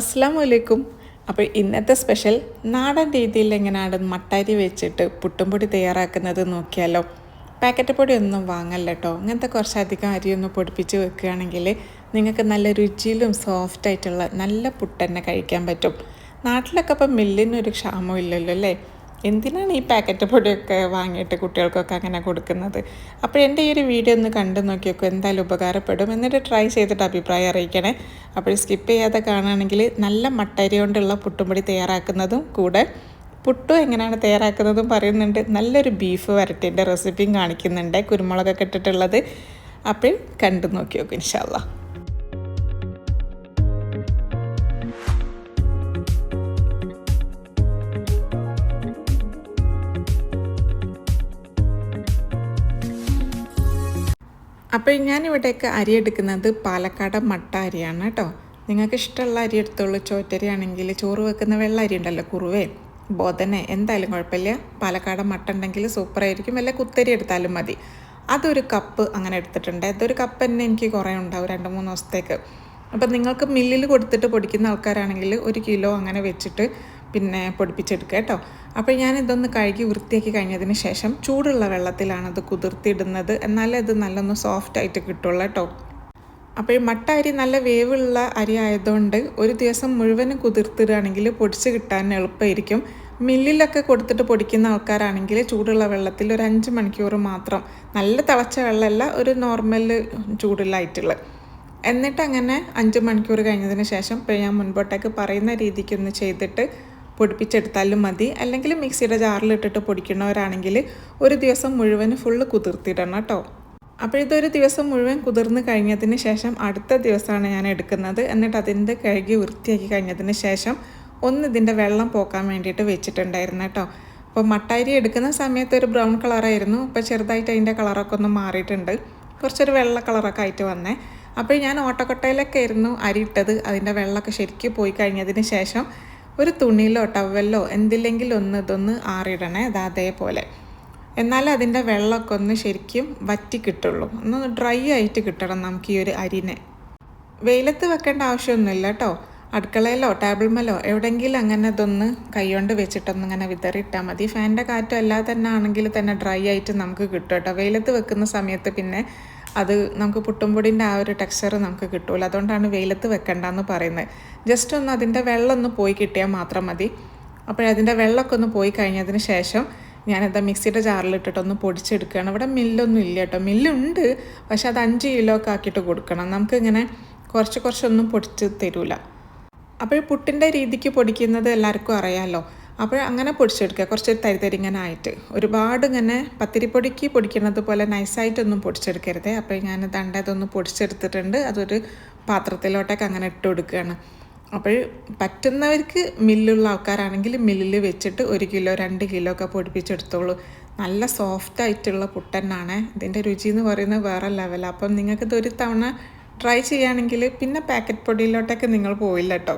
അസ്സാം വലൈക്കും അപ്പോൾ ഇന്നത്തെ സ്പെഷ്യൽ നാടൻ രീതിയിൽ എങ്ങനെയാണ് മട്ടാരി വെച്ചിട്ട് പുട്ടുംപൊടി തയ്യാറാക്കുന്നത് നോക്കിയാലോ. പാക്കറ്റ് പൊടി ഒന്നും വാങ്ങല്ല കേട്ടോ ഇങ്ങനത്തെ കുറച്ചധികം അരിയൊന്ന് പൊടിപ്പിച്ച് വെക്കുകയാണെങ്കിൽ നിങ്ങൾക്ക് നല്ല രുചിയിലും സോഫ്റ്റായിട്ടുള്ള നല്ല പുട്ട് തന്നെ കഴിക്കാൻ പറ്റും. നാട്ടിലൊക്കെ അപ്പം മില്ലിനൊരു ക്ഷാമം ഇല്ലല്ലോ അല്ലേ? എന്തിനാണ് ഈ പാക്കറ്റ് പൊടിയൊക്കെ വാങ്ങിയിട്ട് കുട്ടികൾക്കൊക്കെ അങ്ങനെ കൊടുക്കുന്നത്? അപ്പോൾ എന്റെ ഈ ഒരു വീഡിയോ ഒന്ന് കണ്ടു നോക്കിയൊക്കെ എന്തായാലും ഉപകാരപ്പെടും. എന്നിട്ട് ട്രൈ ചെയ്തിട്ട് അഭിപ്രായം അറിയിക്കണേ. അപ്പോൾ സ്കിപ്പ് ചെയ്യാതെ കാണുകയാണെങ്കിൽ നല്ല മട്ടരി കൊണ്ടുള്ള പുട്ടുംപൊടി തയ്യാറാക്കുന്നതും കൂടെ. പുട്ടും എങ്ങനെയാണ് തയ്യാറാക്കുന്നതും പറയുന്നുണ്ട്. നല്ലൊരു ബീഫ് വരട്ടിന്റെ റെസിപ്പിയും കാണിക്കുന്നുണ്ട്. കുരുമുളകൊക്കെ ഇട്ടിട്ടുള്ളത്. അപ്പോൾ കണ്ടു നോക്കിയോക്കും ഇൻഷാല്ലാ അപ്പോൾ ഞാനിവിടേക്ക് അരി എടുക്കുന്നത് പാലക്കാട് മട്ട അരിയാണ് കേട്ടോ. നിങ്ങൾക്ക് ഇഷ്ടമുള്ള അരി എടുത്തോളൂ. ചോറ്റരി ആണെങ്കിൽ ചോറ് വെക്കുന്ന വെള്ള അരി ഉണ്ടല്ലോ കുറുവേ. ബോധനെ എന്തായാലും കുഴപ്പമില്ല. പാലക്കാട് മട്ട ഉണ്ടെങ്കിൽ സൂപ്പറായിരിക്കും അല്ലെങ്കിൽ കുത്തരി എടുത്താലും മതി. അതൊരു കപ്പ് അങ്ങനെ എടുത്തിട്ടുണ്ട്. അതൊരു കപ്പ് തന്നെ എനിക്ക് കുറേ ഉണ്ടാവും രണ്ട് മൂന്ന് ദിവസത്തേക്ക്. അപ്പം നിങ്ങൾക്ക് മില്ലിൽ കൊടുത്തിട്ട് പൊടിക്കുന്ന ആൾക്കാരാണെങ്കിൽ ഒരു കിലോ അങ്ങനെ വെച്ചിട്ട് പിന്നെ പൊടിപ്പിച്ചെടുക്കുക കേട്ടോ. അപ്പോൾ ഞാൻ ഇതൊന്ന് കഴുകി വൃത്തിയാക്കി കഴിഞ്ഞതിന് ശേഷം ചൂടുള്ള വെള്ളത്തിലാണ് അത് കുതിർത്തിയിടുന്നത്. എന്നാലേ അത് നല്ലൊന്ന് സോഫ്റ്റ് ആയിട്ട് കിട്ടുള്ളൂ കേട്ടോ. അപ്പോൾ മട്ട അരി നല്ല വേവുള്ള അരി ആയതുകൊണ്ട് ഒരു ദിവസം മുഴുവനും കുതിർത്തിടുകയാണെങ്കിൽ പൊടിച്ച് കിട്ടാൻ എളുപ്പമായിരിക്കും. മില്ലിലൊക്കെ കൊടുത്തിട്ട് പൊടിക്കുന്ന ആൾക്കാരാണെങ്കിൽ ചൂടുള്ള വെള്ളത്തിൽ ഒരു അഞ്ച് മണിക്കൂർ മാത്രം നല്ല തിളച്ച വെള്ളമല്ല ഒരു നോർമൽ ചൂടിലായിട്ടുള്ള എന്നിട്ട് അങ്ങനെ അഞ്ച് മണിക്കൂർ കഴിഞ്ഞതിന് ശേഷം ഇപ്പോൾ ഞാൻ മുൻപോട്ടേക്ക് പറയുന്ന രീതിക്കൊന്ന് ചെയ്തിട്ട് പൊടിപ്പിച്ചെടുത്താലും മതി. അല്ലെങ്കിൽ മിക്സിയുടെ ജാറിലിട്ടിട്ട് പൊടിക്കുന്നവരാണെങ്കിൽ ഒരു ദിവസം മുഴുവൻ ഫുള്ള് കുതിർത്തിടണം കേട്ടോ അപ്പോൾ ഇതൊരു ദിവസം മുഴുവൻ കുതിർന്ന് കഴിഞ്ഞതിന് ശേഷം അടുത്ത ദിവസമാണ് ഞാൻ എടുക്കുന്നത്. എന്നിട്ട് അതിന്റെ കഴുകി വൃത്തിയാക്കി കഴിഞ്ഞതിന് ശേഷം ഒന്ന് ഇതിന്റെ വെള്ളം പോക്കാൻ വേണ്ടിയിട്ട് വെച്ചിട്ടുണ്ടായിരുന്നു കേട്ടോ അപ്പോൾ മട്ടാരി എടുക്കുന്ന സമയത്ത് ഒരു ബ്രൗൺ കളറായിരുന്നു. അപ്പോൾ ചെറുതായിട്ട് അതിന്റെ കളറൊക്കെ ഒന്ന് മാറിയിട്ടുണ്ട്. കുറച്ചൊരു വെള്ള കളറൊക്കെ ആയിട്ട് വന്നേ. അപ്പോൾ ഞാൻ ഓട്ടക്കൊട്ടയിലൊക്കെ ആയിരുന്നു അരി ഇട്ടത്. അതിന്റെ വെള്ളമൊക്കെ ശരിക്കും പോയി കഴിഞ്ഞതിന് ശേഷം ഒരു തുണിയിലോ ടവലിലോ എന്തില്ലെങ്കിലും ഒന്ന് ഇതൊന്ന് ആറിടണേ അത് അതേപോലെ. എന്നാൽ അതിന്റെ വെള്ളമൊക്കെ ഒന്ന് ശരിക്കും വറ്റി കിട്ടുള്ളൂ. ഒന്ന് ഡ്രൈ ആയിട്ട് കിട്ടണം നമുക്ക് ഈ ഒരു അരിനെ. വെയിലത്ത് വെക്കേണ്ട ആവശ്യമൊന്നുമില്ല കേട്ടോ. അടുക്കളയിലോ ടേബിൾ മേലോ എവിടെയെങ്കിലും അങ്ങനെ ഇതൊന്ന് കൈകൊണ്ട് വെച്ചിട്ടൊന്ന് ഇങ്ങനെ വിതറിയിട്ടാൽ മതി. ഫാനിന്റെ കാറ്റോ അല്ലാതെ തന്നെ ആണെങ്കിൽ തന്നെ ഡ്രൈ ആയിട്ട് നമുക്ക് കിട്ടും കേട്ടോ. വെയിലത്ത് വെക്കുന്ന സമയത്ത് പിന്നെ അത് നമുക്ക് പുട്ടുംപൊടിന്റെ ആ ഒരു ടെക്സ്ചർ നമുക്ക് കിട്ടുമല്ലോ അതുകൊണ്ടാണ് വെയിലത്ത് വെക്കണ്ടെന്ന് പറയുന്നത്. ജസ്റ്റ് ഒന്ന് അതിന്റെ വെള്ളം ഒന്ന് പോയി കിട്ടിയാൽ മാത്രം മതി. അപ്പോഴതിന്റെ വെള്ളമൊക്കെ ഒന്ന് പോയി കഴിഞ്ഞതിന് ശേഷം ഞാനെന്താ മിക്സിയുടെ ജാറിലിട്ടിട്ടൊന്ന് പൊടിച്ചെടുക്കുകയാണ്. ഇവിടെ മില്ലൊന്നും ഇല്ല കേട്ടോ. മില്ലുണ്ട് പക്ഷെ അത് അഞ്ച് കിലോ ഒക്കെ ആക്കിയിട്ട് കൊടുക്കണം. നമുക്കിങ്ങനെ കുറച്ച് കുറച്ചൊന്നും പൊടിച്ച് തരില്ല അപ്പോൾ പുട്ടിന്റെ രീതിക്ക് പൊടിക്കുന്നത് എല്ലാവർക്കും അറിയാമല്ലോ അപ്പോൾ അങ്ങനെ പൊടിച്ചെടുക്കുക. കുറച്ച് തരിതരിങ്ങനെ ആയിട്ട്. ഒരുപാട് ഇങ്ങനെ പത്തിരിപ്പൊടിക്ക് പൊടിക്കുന്നത് പോലെ നൈസായിട്ടൊന്നും പൊടിച്ചെടുക്കരുത്. അപ്പോൾ ഞാൻ ദണ്ടതൊന്ന് പൊടിച്ചെടുത്തിട്ടുണ്ട്. അതൊരു പാത്രത്തിലോട്ടൊക്കെ അങ്ങനെ ഇട്ട് കൊടുക്കുകയാണ്. അപ്പോൾ പറ്റുന്നവർക്ക് മില്ലുള്ള ആൾക്കാരാണെങ്കിൽ മില്ലിൽ വെച്ചിട്ട് ഒരു കിലോ രണ്ട് കിലോ ഒക്കെ പൊടിപ്പിച്ചെടുത്തോളൂ. നല്ല സോഫ്റ്റ് ആയിട്ടുള്ള പുട്ടന്നാണ് ഇതിന്റെ രുചി എന്ന് പറയുന്നത് വേറെ ലെവലാണ് അപ്പം നിങ്ങൾക്കിത് ഒരു തവണ ട്രൈ ചെയ്യുകയാണെങ്കിൽ പിന്നെ പാക്കറ്റ് പൊടിയിലോട്ടൊക്കെ നിങ്ങൾ പോയില്ല കേട്ടോ.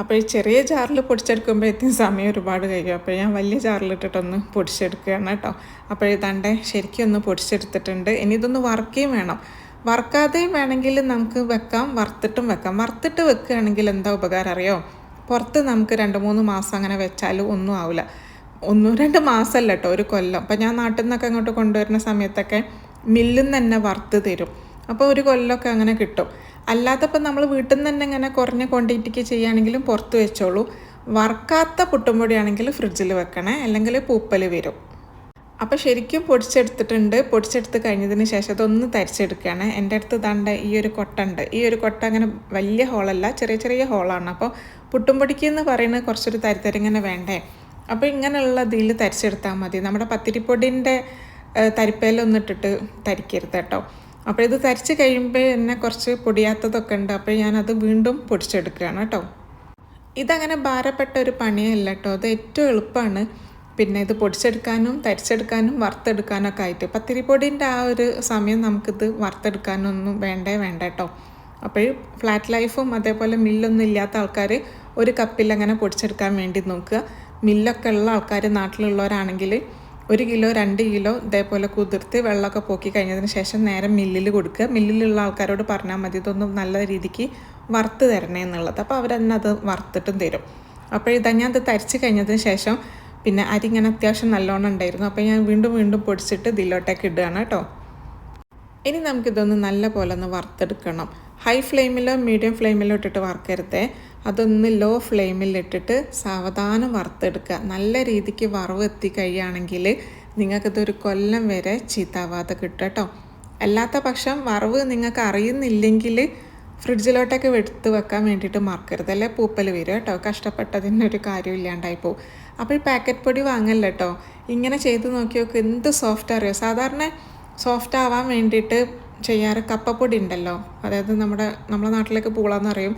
അപ്പോൾ ഈ ചെറിയ ജാറിൽ പൊടിച്ചെടുക്കുമ്പോഴത്തേക്കും സമയം ഒരുപാട് കഴിയും. അപ്പോൾ ഞാൻ വലിയ ജാറിലിട്ടിട്ടൊന്ന് പൊടിച്ചെടുക്കുകയാണ് കേട്ടോ. അപ്പോൾ ഇതാണ്ട് ശരിക്കും ഒന്ന് പൊടിച്ചെടുത്തിട്ടുണ്ട്. ഇനി ഇതൊന്ന് വറുക്കുകയും വേണം. വറുക്കാതെയും വേണമെങ്കിൽ നമുക്ക് വെക്കാം. വറുത്തിട്ടും വെക്കാം. വറുത്തിട്ട് വെക്കുകയാണെങ്കിൽ എന്താ ഉപകാരം അറിയോ? പുറത്ത് നമുക്ക് രണ്ട് മൂന്ന് മാസം അങ്ങനെ വെച്ചാലും ഒന്നും ആവില്ല. ഒന്നും രണ്ട് മാസമല്ല കേട്ടോ ഒരു കൊല്ലം. അപ്പം ഞാൻ നാട്ടിൽ നിന്നൊക്കെ അങ്ങോട്ട് കൊണ്ടുവരുന്ന സമയത്തൊക്കെ മില്ലിൽ നിന്ന് തന്നെ വറുത്ത് തരും. അപ്പോൾ ഒരു കൊല്ലമൊക്കെ അങ്ങനെ കിട്ടും. അല്ലാത്തപ്പോൾ നമ്മൾ വീട്ടിൽ നിന്ന് തന്നെ ഇങ്ങനെ കുറഞ്ഞ ക്വാണ്ടിറ്റിക്ക് ചെയ്യുകയാണെങ്കിലും പുറത്ത് വെച്ചോളൂ. വറുക്കാത്ത പുട്ടുംപൊടിയാണെങ്കിൽ ഫ്രിഡ്ജിൽ വെക്കണേ അല്ലെങ്കിൽ പൂപ്പൽ വരും. അപ്പോൾ ശരിക്കും പൊടിച്ചെടുത്തിട്ടുണ്ട്. പൊടിച്ചെടുത്ത് കഴിഞ്ഞതിന് ശേഷം അതൊന്ന് തരിച്ചെടുക്കുകയാണ്. എന്റെ അടുത്ത് ദണ്ട ഈ ഒരു കൊട്ട ഉണ്ട് ഈ ഒരു കൊട്ട അങ്ങനെ വലിയ ഹോളല്ല ചെറിയ ചെറിയ ഹോളാണ് അപ്പോൾ പുട്ടുംപൊടിക്ക് എന്ന് പറയുന്നത് കുറച്ചൊരു തരിത്തരിങ്ങനെ വേണ്ടേ? അപ്പോൾ ഇങ്ങനെയുള്ള ഇതിൽ തരിച്ചെടുത്താൽ മതി. നമ്മുടെ പത്തിരിപ്പൊടിന്റെ തരിപ്പേലൊന്നിട്ടിട്ട് തരിക്കരുത് കേട്ടോ. അപ്പോൾ ഇത് തരിച്ച് കഴിയുമ്പോൾ എന്നെ കുറച്ച് പൊടിയാത്തതൊക്കെ ഉണ്ട്. അപ്പോൾ ഞാനത് വീണ്ടും പൊടിച്ചെടുക്കുകയാണ് കേട്ടോ. ഇതങ്ങനെ ഭാരപ്പെട്ട ഒരു പണിയല്ല കേട്ടോ. അത് ഏറ്റവും എളുപ്പമാണ്. പിന്നെ ഇത് പൊടിച്ചെടുക്കാനും തരിച്ചെടുക്കാനും വറുത്തെടുക്കാനൊക്കെ ആയിട്ട്. പത്തിരിപ്പൊടിന്റെ ആ ഒരു സമയം നമുക്കിത് വറുത്തെടുക്കാനൊന്നും വേണ്ടേ വേണ്ട കേട്ടോ. അപ്പോൾ ഫ്ലാറ്റ് ലൈഫും അതേപോലെ മില്ലൊന്നും ഇല്ലാത്ത ആൾക്കാർ ഒരു കപ്പിൽ അങ്ങനെ പൊടിച്ചെടുക്കാൻ വേണ്ടി നോക്കുക. മില്ലൊക്കെ ഉള്ള ആൾക്കാർ നാട്ടിലുള്ളവരാണെങ്കിൽ ഒരു കിലോ രണ്ട് കിലോ ഇതേപോലെ കുതിർത്ത് വെള്ളമൊക്കെ പോക്കി കഴിഞ്ഞതിന് ശേഷം നേരെ മില്ലിൽ കൊടുക്കുക. മില്ലിലുള്ള ആൾക്കാരോട് പറഞ്ഞാൽ മതി ഇതൊന്നും നല്ല രീതിക്ക് വറുത്ത് തരണേ എന്നുള്ളത്. അപ്പോൾ അവരെന്നെ അത് വറുത്തിട്ടും തരും. അപ്പോൾ ഇതാ ഞാൻ അത് തരിച്ച് കഴിഞ്ഞതിന് ശേഷം പിന്നെ അരി ഇങ്ങനെ അത്യാവശ്യം നല്ലോണം ഉണ്ടായിരുന്നു. അപ്പോൾ ഞാൻ വീണ്ടും വീണ്ടും പൊടിച്ചിട്ട് ഇതിലോട്ടേക്ക് ഇടുകയാണ് കേട്ടോ. ഇനി നമുക്കിതൊന്ന് നല്ല പോലെ ഒന്ന് വറുത്തെടുക്കണം. ഹൈ ഫ്ലെയിമിലോ മീഡിയം ഫ്ലെയിമിലോ ഇട്ടിട്ട് വറുക്കരുതേ. അതൊന്ന് ലോ ഫ്ലെയിമിൽ ഇട്ടിട്ട് സാവധാനം വറുത്തെടുക്കുക. നല്ല രീതിക്ക് വറവ് എത്തി കഴിയുകയാണെങ്കിൽ നിങ്ങൾക്കിതൊരു കൊല്ലം വരെ ചീത്താവാതെ കിട്ടും കേട്ടോ അല്ലാത്ത പക്ഷം വറവ് നിങ്ങൾക്ക് അറിയുന്നില്ലെങ്കിൽ ഫ്രിഡ്ജിലോട്ടൊക്കെ എടുത്ത് വെക്കാൻ വേണ്ടിയിട്ട് മറക്കരുത് അല്ലേ? പൂപ്പൽ വരും കേട്ടോ കഷ്ടപ്പെട്ടതിനൊരു കാര്യം ഇല്ലാണ്ടായി പോകും അപ്പോൾ ഈ പാക്കറ്റ് പൊടി വാങ്ങല്ല കേട്ടോ ഇങ്ങനെ ചെയ്ത് നോക്കി നോക്ക് എന്ത് സോഫ്റ്റ് അറിയോ? സാധാരണ സോഫ്റ്റ് ആവാൻ വേണ്ടിയിട്ട് ചെയ്യാറ് കപ്പപ്പൊടി ഉണ്ടല്ലോ അതായത് നമ്മുടെ നമ്മുടെ നാട്ടിലേക്ക് പൂളാന്ന് പറയും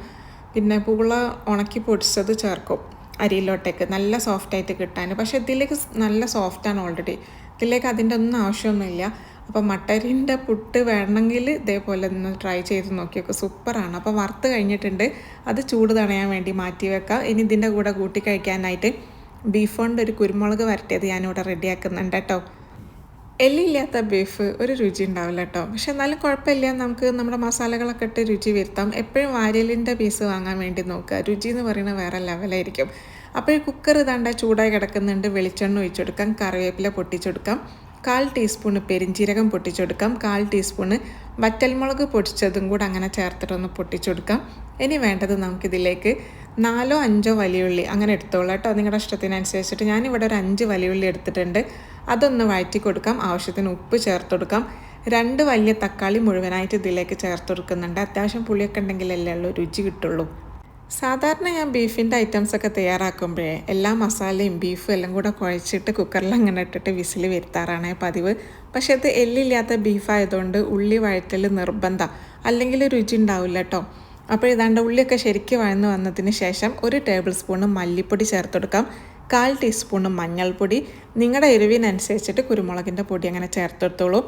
പിന്നെ പൂള ഉണക്കി പൊടിച്ചത് ചേർക്കും അരിയിലോട്ടേക്ക്. നല്ല സോഫ്റ്റായിട്ട് കിട്ടാൻ പക്ഷേ ഇതിലേക്ക് നല്ല സോഫ്റ്റാണ് ഓൾറെഡി. ഇതിലേക്ക് അതിന്റെ ഒന്നും ആവശ്യമൊന്നുമില്ല. അപ്പോൾ മട്ടരിന്റെ പുട്ട് വേണമെങ്കിൽ ഇതേപോലെ ഒന്ന് ട്രൈ ചെയ്ത് നോക്കിയൊക്കെ സൂപ്പറാണ്. അപ്പോൾ വറുത്ത് കഴിഞ്ഞിട്ടുണ്ട്. അത് ചൂട് തണയാൻ വേണ്ടി മാറ്റി വെക്കാം. ഇനി ഇതിന്റെ കൂടെ കൂട്ടി കഴിക്കാനായിട്ട് ബീഫ് ഒരു കുരുമുളക് വരട്ടിയത് ഞാനിവിടെ റെഡിയാക്കുന്നുണ്ട് കേട്ടോ. എല്ലില്ലാത്ത ബീഫ് ഒരു രുചി ഉണ്ടാവില്ല കേട്ടോ പക്ഷെ എന്നാലും കുഴപ്പമില്ല. നമുക്ക് നമ്മുടെ മസാലകളൊക്കെ ഇട്ട് രുചി വരുത്താം. എപ്പോഴും വാര്യലിന്റെ പീസ് വാങ്ങാൻ വേണ്ടി നോക്കുക. രുചി എന്ന് പറയുന്നത് വേറെ ലെവലായിരിക്കും അപ്പോൾ ഈ കുക്കർ ഇതാണ്ട ചൂടായി കിടക്കുന്നുണ്ട്. വെളിച്ചെണ്ണ ഒഴിച്ചെടുക്കാം കറിവേപ്പില പൊട്ടിച്ചെടുക്കാം കാൽ ടീസ്പൂണ് പെരിഞ്ചീരകം പൊട്ടിച്ചെടുക്കാം. കാൽ ടീസ്പൂണ് വറ്റൽമുളക് പൊടിച്ചതും കൂടെ അങ്ങനെ ചേർത്തിട്ടൊന്ന് പൊട്ടിച്ചെടുക്കാം. ഇനി വേണ്ടത് നമുക്കിതിലേക്ക് നാലോ അഞ്ചോ വലിയുള്ളി അങ്ങനെ എടുത്തോളാം കേട്ടോ. നിങ്ങളുടെ ഇഷ്ടത്തിനനുസരിച്ചിട്ട് ഞാനിവിടെ ഒരു അഞ്ച് വലിയുള്ളി എടുത്തിട്ടുണ്ട്. അതൊന്ന് വഴറ്റി കൊടുക്കാം ആവശ്യത്തിന് ഉപ്പ് ചേർത്ത് കൊടുക്കാം രണ്ട് വലിയ തക്കാളി മുഴുവനായിട്ട് ഇതിലേക്ക് ചേർത്ത് കൊടുക്കുന്നുണ്ട് അത്യാവശ്യം പുളിയൊക്കെ ഉണ്ടെങ്കിലല്ലേ ഉള്ളൂ രുചി കിട്ടുള്ളൂ. സാധാരണ ഞാൻ ബീഫിന്റെ ഐറ്റംസ് ഒക്കെ തയ്യാറാക്കുമ്പോഴേ എല്ലാ മസാലയും ബീഫും എല്ലാം കൂടെ കുഴച്ചിട്ട് കുക്കറിൽ അങ്ങനെ ഇട്ടിട്ട് വിസിൽ വരുത്താറാണ് പതിവ്. പക്ഷേ ഇത് എല്ലില്ലാത്ത ബീഫായതുകൊണ്ട് ഉള്ളി വഴറ്റൽ നിർബന്ധം. അല്ലെങ്കിൽ രുചി ഉണ്ടാവില്ല കേട്ടോ അപ്പോൾ ഇതാണ്ട് ഉള്ളിയൊക്കെ ശരിക്ക് വഴന്ന് വന്നതിന് ശേഷം ഒരു ടേബിൾ സ്പൂണ് മല്ലിപ്പൊടി ചേർത്ത് കൊടുക്കാം. കാൽ ടീസ്പൂണ് മഞ്ഞൾപ്പൊടി. നിങ്ങളുടെ എരിവിനനുസരിച്ചിട്ട് കുരുമുളകിന്റെ പൊടി അങ്ങനെ ചേർത്തെടുത്തോളൂ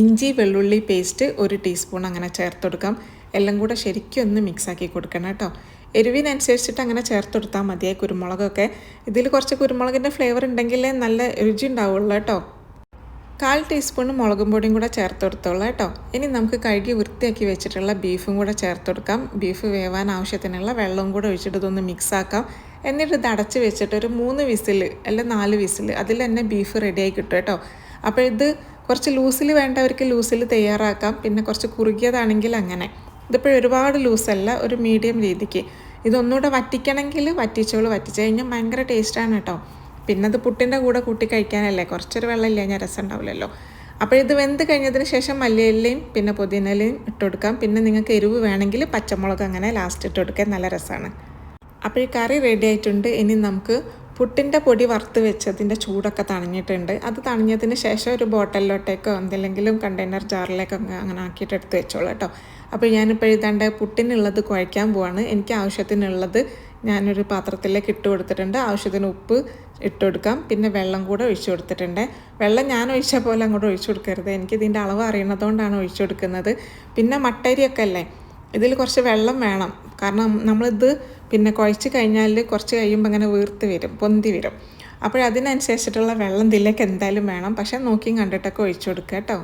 ഇഞ്ചി വെള്ളുള്ളി പേസ്റ്റ് ഒരു ടീസ്പൂൺ അങ്ങനെ ചേർത്തെടുക്കാം എല്ലാം കൂടെ ശരിക്കും ഒന്ന് മിക്സാക്കി കൊടുക്കണം കേട്ടോ. എരിവിനനുസരിച്ചിട്ട് അങ്ങനെ ചേർത്ത് കൊടുത്താൽ മതിയായി കുരുമുളകൊക്കെ. ഇതിൽ കുറച്ച് കുരുമുളകിന്റെ ഫ്ലേവർ ഉണ്ടെങ്കിലേ നല്ല രുചി ഉണ്ടാവുള്ളൂ കേട്ടോ. കാൽ ടീസ്പൂൺ മുളകും പൊടിയും കൂടെ ചേർത്ത് കൊടുത്തോളാം കേട്ടോ. ഇനി നമുക്ക് കഴുകി വൃത്തിയാക്കി വെച്ചിട്ടുള്ള ബീഫും കൂടെ ചേർത്ത് കൊടുക്കാം. ബീഫ് വേവാൻ ആവശ്യത്തിനുള്ള വെള്ളവും കൂടെ ഒഴിച്ചിട്ട് ഇതൊന്ന് മിക്സാക്കാം എന്നിട്ട് ഇത് അടച്ച് വെച്ചിട്ട് ഒരു മൂന്ന് വിസിൽ അല്ല നാല് വിസിൽ അതിൽ തന്നെ ബീഫ് റെഡിയായി കിട്ടും കേട്ടോ. അപ്പോൾ ഇത് കുറച്ച് ലൂസിൽ വേണ്ടവർക്ക് ലൂസിൽ തയ്യാറാക്കാം. പിന്നെ കുറച്ച് കുറുകിയതാണെങ്കിൽ അങ്ങനെ. ഇതിപ്പോൾ ഒരുപാട് ലൂസല്ല ഒരു മീഡിയം രീതിക്ക്. ഇതൊന്നുകൂടെ വറ്റിക്കണമെങ്കിൽ വറ്റിച്ചോളൂ. വറ്റിച്ച് കഴിഞ്ഞാൽ ഭയങ്കര ടേസ്റ്റാണ് കേട്ടോ. പിന്നെ അത് പുട്ടിന്റെ കൂടെ കൂട്ടി കഴിക്കാനല്ലേ? കുറച്ചൊരു വെള്ളം ഇല്ല ഞാൻ രസം ഉണ്ടാവില്ലല്ലോ. അപ്പോൾ ഇത് വെന്ത് കഴിഞ്ഞതിന് ശേഷം മല്ലിയിലയും പിന്നെ പുതിനയിലയും ഇട്ട് കൊടുക്കാം. പിന്നെ നിങ്ങൾക്ക് എരിവ് വേണമെങ്കിൽ പച്ചമുളക് അങ്ങനെ ലാസ്റ്റ് ഇട്ട് കൊടുക്കാൻ നല്ല രസമാണ്. അപ്പോൾ ഈ കറി റെഡി ആയിട്ടുണ്ട്. ഇനി നമുക്ക് പുട്ടിന്റെ പൊടി വറുത്ത് വെച്ചതിന്റെ ചൂടൊക്കെ തണിഞ്ഞിട്ടുണ്ട്. അത് തണിഞ്ഞതിന് ശേഷം ഒരു ബോട്ടലിലോട്ടേക്കോ എന്തെങ്കിലും കണ്ടെയ്നർ ജാറിലേക്കോ അങ്ങനെ ആക്കിയിട്ട് എടുത്ത് വെച്ചോളൂ കേട്ടോ. അപ്പോൾ ഞാനിപ്പോൾ എഴുതാണ്ട് പുട്ടിനുള്ളത് കുഴയ്ക്കാൻ പോവാണ്. എനിക്ക് ആവശ്യത്തിനുള്ളത് ഞാനൊരു പാത്രത്തിലേക്ക് ഇട്ട് കൊടുത്തിട്ടുണ്ട്. ആവശ്യത്തിന് ഉപ്പ് ഇട്ട് കൊടുക്കാം. പിന്നെ വെള്ളം കൂടെ ഒഴിച്ചു കൊടുത്തിട്ടുണ്ട്. വെള്ളം ഞാൻ ഒഴിച്ച പോലെ അങ്ങോട്ട് ഒഴിച്ചു കൊടുക്കരുത്. എനിക്ക് ഇതിന്റെ അളവ് അറിയുന്നതുകൊണ്ടാണ് ഒഴിച്ചു കൊടുക്കുന്നത്. പിന്നെ മട്ടരിയൊക്കെ അല്ലേ? ഇതിൽ കുറച്ച് വെള്ളം വേണം. കാരണം നമ്മളിത് പിന്നെ കുഴച്ച് കഴിഞ്ഞാൽ കുറച്ച് കഴിയുമ്പോൾ അങ്ങനെ വീർത്ത് വരും പൊന്തി വരും. അപ്പോഴതിനനുസരിച്ചിട്ടുള്ള വെള്ളം ഇതിലേക്ക് എന്തായാലും വേണം. പക്ഷേ നോക്കിയും കണ്ടിട്ടൊക്കെ ഒഴിച്ചു കൊടുക്കുക കേട്ടോ.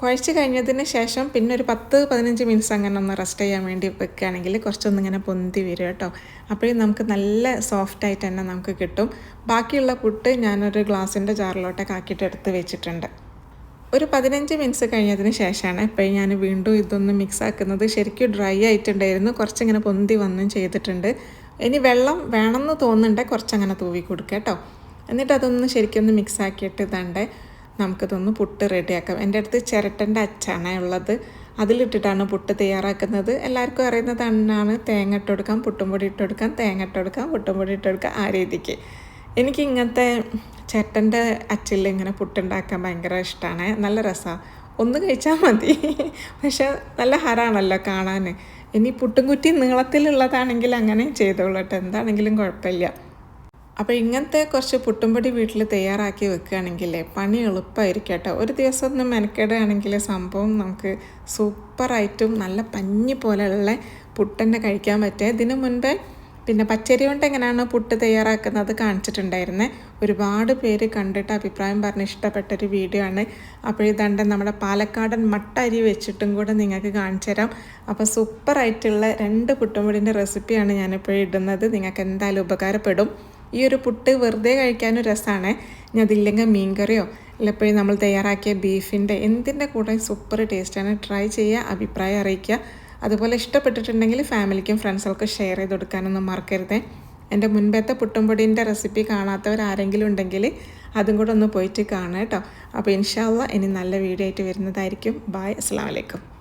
കുഴച്ച് കഴിഞ്ഞതിന് ശേഷം പിന്നെ ഒരു പത്ത് പതിനഞ്ച് മിനിറ്റ്സ് അങ്ങനെ ഒന്ന് റെസ്റ്റ് ചെയ്യാൻ വേണ്ടി വെക്കുകയാണെങ്കിൽ കുറച്ചൊന്നും ഇങ്ങനെ പൊന്തി വരും കേട്ടോ. അപ്പോഴും നമുക്ക് നല്ല സോഫ്റ്റായിട്ട് തന്നെ നമുക്ക് കിട്ടും. ബാക്കിയുള്ള പുട്ട് ഞാനൊരു ഗ്ലാസിന്റെ ജാറിലോട്ടൊക്കെ ആക്കിയിട്ട് എടുത്ത് വെച്ചിട്ടുണ്ട്. ഒരു പതിനഞ്ച് മിനിറ്റ്സ് കഴിഞ്ഞതിന് ശേഷമാണ് ഇപ്പോഴും ഞാൻ വീണ്ടും ഇതൊന്ന് മിക്സ് ആക്കുന്നത്. ശരിക്കും ഡ്രൈ ആയിട്ടുണ്ടായിരുന്നു. കുറച്ചിങ്ങനെ പൊന്തി വന്നും ചെയ്തിട്ടുണ്ട്. ഇനി വെള്ളം വേണമെന്ന് തോന്നുന്നുണ്ടെങ്കിൽ കുറച്ചങ്ങനെ തൂവി കൊടുക്കുക കേട്ടോ. എന്നിട്ട് അതൊന്ന് ശരിക്കും ഒന്ന് മിക്സ് ആക്കിയിട്ട് ഇതാണ്ട് നമുക്കിതൊന്ന് പുട്ട് റെഡിയാക്കാം. എന്റെ അടുത്ത് ചിരട്ടന്റെ അച്ചാണ് ഉള്ളത്. അതിലിട്ടിട്ടാണ് പുട്ട് തയ്യാറാക്കുന്നത്. എല്ലാവർക്കും അറിയുന്നത് തന്നെയാണ് തേങ്ങ ഇട്ട് കൊടുക്കാം പുട്ടും പൊടി ഇട്ട് കൊടുക്കാം തേങ്ങ ഇട്ട് കൊടുക്കാം പുട്ടും പൊടി ഇട്ട് കൊടുക്കാം ആ രീതിക്ക്. എനിക്ക് ഇങ്ങനത്തെ ചേട്ടന്റെ അച്ചിൽ ഇങ്ങനെ പുട്ടുണ്ടാക്കാൻ ഭയങ്കര ഇഷ്ടമാണ് നല്ല രസമാണ് ഒന്ന് കഴിച്ചാൽ മതി. പക്ഷെ നല്ല ഹരാണല്ലോ കാണാൻ. ഇനി പുട്ടും കുറ്റി നീളത്തിലുള്ളതാണെങ്കിൽ അങ്ങനെ ചെയ്തോളട്ടെ എന്താണെങ്കിലും കുഴപ്പമില്ല. അപ്പോൾ ഇങ്ങനത്തെ കുറച്ച് പുട്ടുംപൊടി വീട്ടിൽ തയ്യാറാക്കി വെക്കുകയാണെങ്കിൽ പണി എളുപ്പമായിരിക്കും കേട്ടോ. ഒരു ദിവസം ഒന്ന് മെനക്കെടുകയാണെങ്കിൽ സംഭവം നമുക്ക് സൂപ്പറായിട്ടും നല്ല പഞ്ഞി പോലെയുള്ള പുട്ടന്നെ കഴിക്കാൻ പറ്റുക ഇതിനു മുൻപേ പിന്നെ പച്ചരി കൊണ്ട് എങ്ങനെയാണ് പുട്ട് തയ്യാറാക്കുന്നത് കാണിച്ചിട്ടുണ്ടായിരുന്നേ. ഒരുപാട് പേര് കണ്ടിട്ട് അഭിപ്രായം പറഞ്ഞ് ഇഷ്ടപ്പെട്ടൊരു വീഡിയോ ആണ്. അപ്പോൾ ഇതാണ്ട് നമ്മുടെ പാലക്കാടൻ മട്ട അരി വെച്ചിട്ടും കൂടെ നിങ്ങൾക്ക് കാണിച്ചു തരാം അപ്പോൾ സൂപ്പറായിട്ടുള്ള രണ്ട് പുട്ടുംപൊടിന്റെ റെസിപ്പിയാണ് ഞാനിപ്പോൾ ഇടുന്നത്. നിങ്ങൾക്ക് എന്തായാലും ഉപകാരപ്പെടും. ഈ ഒരു പുട്ട് വെറുതെ കഴിക്കാനും രസമാണ് ഇനി അതില്ലെങ്കിൽ മീൻകറിയോ ഇല്ലപ്പോഴും നമ്മൾ തയ്യാറാക്കിയ ബീഫിന്റെ എന്തിന്റെ കൂടെ സൂപ്പർ ടേസ്റ്റാണ് ട്രൈ ചെയ്യുക അഭിപ്രായം അറിയിക്കുക. അതുപോലെ ഇഷ്ടപ്പെട്ടിട്ടുണ്ടെങ്കിൽ ഫാമിലിക്കും ഫ്രണ്ട്സുകൾക്കും ഷെയർ ചെയ്ത് കൊടുക്കാനൊന്നും മറക്കരുത്. എന്റെ മുൻപത്തെ പുട്ടുംപൊടിന്റെ റെസിപ്പി കാണാത്തവർ ആരെങ്കിലും ഉണ്ടെങ്കിൽ അതും കൂടെ ഒന്ന് പോയിട്ട് കാണാം കേട്ടോ. അപ്പോൾ ഇൻഷാല്ല ഇനി നല്ല വീഡിയോ ആയിട്ട് വരുന്നതായിരിക്കും. ബായ് അസ്സാം വലൈക്കും